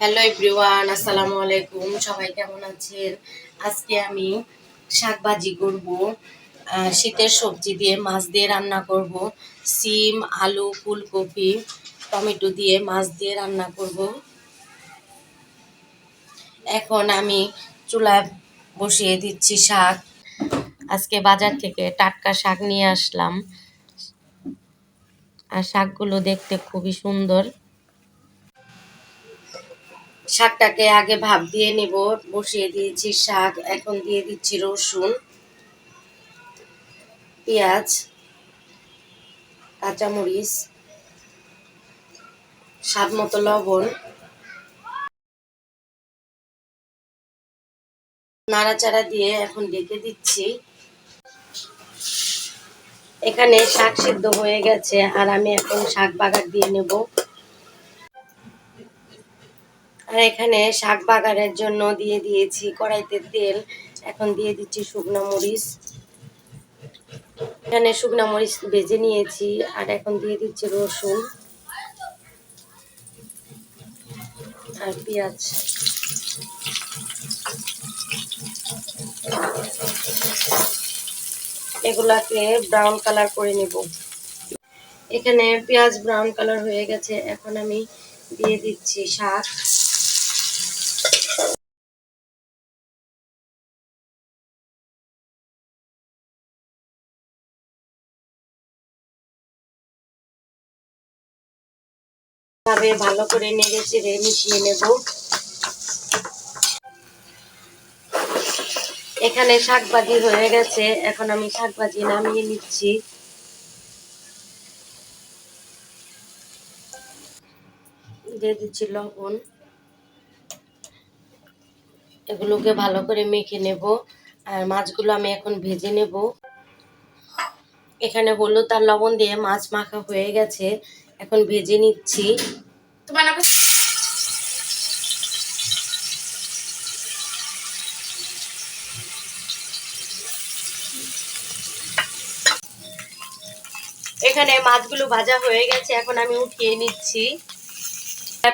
Hello everyone আসসালামু আলাইকুম। সবাই কেমন আছেন? আজকে আমি শাক ভাজি করব শীতের সবজি দিয়ে মাছ দিয়ে রান্না করব, সিম, আলু, ফুলকপি, টমেটো দিয়ে মাছ দিয়ে রান্না করব। এখন আমি চুলায় বসিয়ে দিচ্ছি শাক। আজকে বাজার থেকে টাটকা শাক নিয়ে আসলাম। আর শাকগুলো দেখতে খুবই সুন্দর। শাকটাকে আগে ভাপ দিয়ে নেব, বসিয়ে দিয়েছি শাক, এখন দিয়ে দিচ্ছি রসুন, পেঁয়াজ, কাঁচামরিচ স্বাদ মতো লবণ, নাড়াচাড়া দিয়ে এখন ডেকে দিচ্ছি। এখানে শাক সিদ্ধ হয়ে গেছে আর আমি এখন শাক বাগার দিয়ে নেব। আর এখানে শাক বাগানের জন্য দিয়ে দিয়েছি কড়াইতে তেল। এখন দিয়ে দিচ্ছি শুকনো মরিচ। এখানে শুকনো মরিচ ভেজে নিয়েছি আর এখন দিয়ে দিচ্ছি রসুন আর পেঁয়াজ। এগুলাকে ব্রাউন কালার করে নেব। এখানে পেঁয়াজ ব্রাউন কালার হয়ে গেছে। এখন আমি দিয়ে দিচ্ছি শাক। ভাবে ভালো করে নেড়ে চেড়ে মিশিয়ে নেব। এখানে শাকবাজি হয়ে গেছে। এখন আমি শাকবাজি নামিয়ে নিচ্ছি। দিয়ে দিচ্ছি লবণ। এগুলোকে ভালো করে মেখে নেব। আর মাছগুলো আমি এখন ভেজে নেব। এখানে হলুদ আর লবণ দিয়ে মাছ মাখা হয়ে গেছে। এখন ভেজে নিচ্ছি। এখানে মাছগুলো ভাজা হয়ে গেছে, এখন আমি উঠিয়ে নিচ্ছি।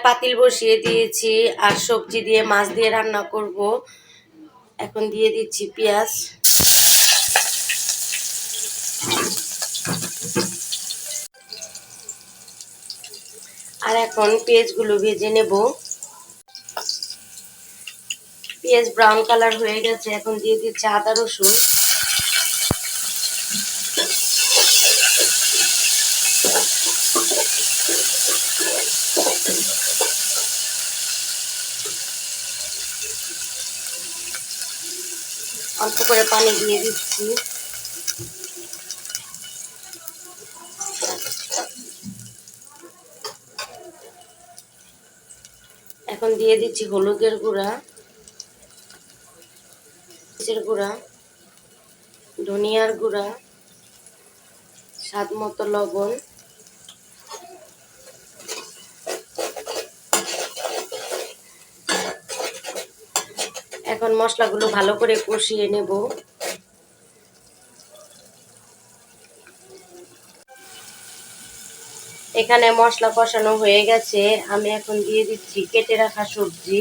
পাতিল বসিয়ে দিয়েছি, আর সবজি দিয়ে মাছ দিয়ে রান্না করব। এখন দিয়ে দিচ্ছি পেঁয়াজ। আর এখন পেঁয়াজগুলো ভেজে নেব। পেঁয়াজ ব্রাউন কালার হয়ে গেছে, এখন দিয়ে দিচ্ছি আদা, রসুন। অল্প করে পানি দিয়ে দিচ্ছি। এখন দিয়ে দিচ্ছি হলুদের গুঁড়া, মরিচের গুঁড়া, ধনিয়ার গুঁড়া, স্বাদ মতো লবণ। এখন মশলাগুলো ভালো করে কষিয়ে নেব। এখানে মশলা কষানো হয়ে গেছে। আমি এখন দিয়ে দিচ্ছি কেটে রাখা সবজি।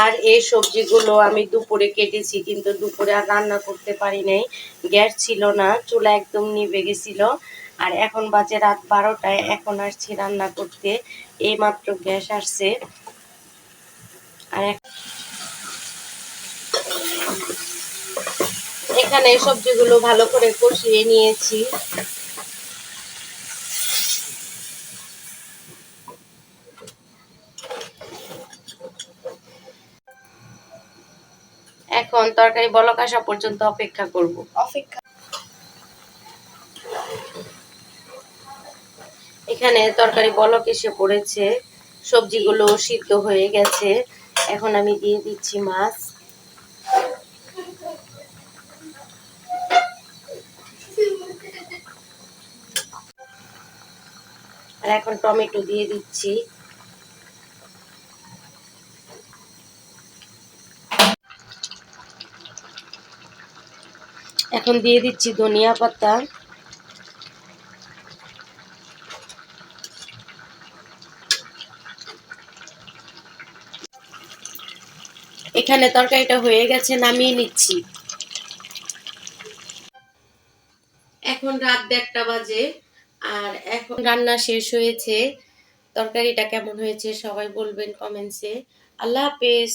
আর এই সবজিগুলো আমি দুপুরে কেটেছি, কিন্তু দুপুরে আর রান্না করতে পারি নাই। গ্যাস ছিল না, চুলা একদম নিভে গেছিল। আর এখন বাজে রাত বারোটায় এখন আসছি রান্না করতে। এই মাত্র গ্যাস আসছে। আর এখানে সবজিগুলো ভালো করে কষিয়ে নিয়েছি। এখন তরকারি বলক আসা পর্যন্ত অপেক্ষা করব। অপেক্ষা এখানে তরকারি বলক এসে পড়েছে, সবজিগুলো সিদ্ধ হয়ে গেছে। এখন আমি দিয়ে দিচ্ছি মাছ। আর এখন টমেটো দিয়ে দিচ্ছি। এখন দিয়ে দিচ্ছি ধনিয়া পাতা। এখানে তরকারিটা হয়ে গেছে, নামিয়ে নিচ্ছি। এখন রাত দেড়টা বাজে, আর এখন রান্না শেষ হয়েছে। তরকারিটা কেমন হয়েছে সবাই বলবেন কমেন্টসে। আল্লাহ হাফেজ।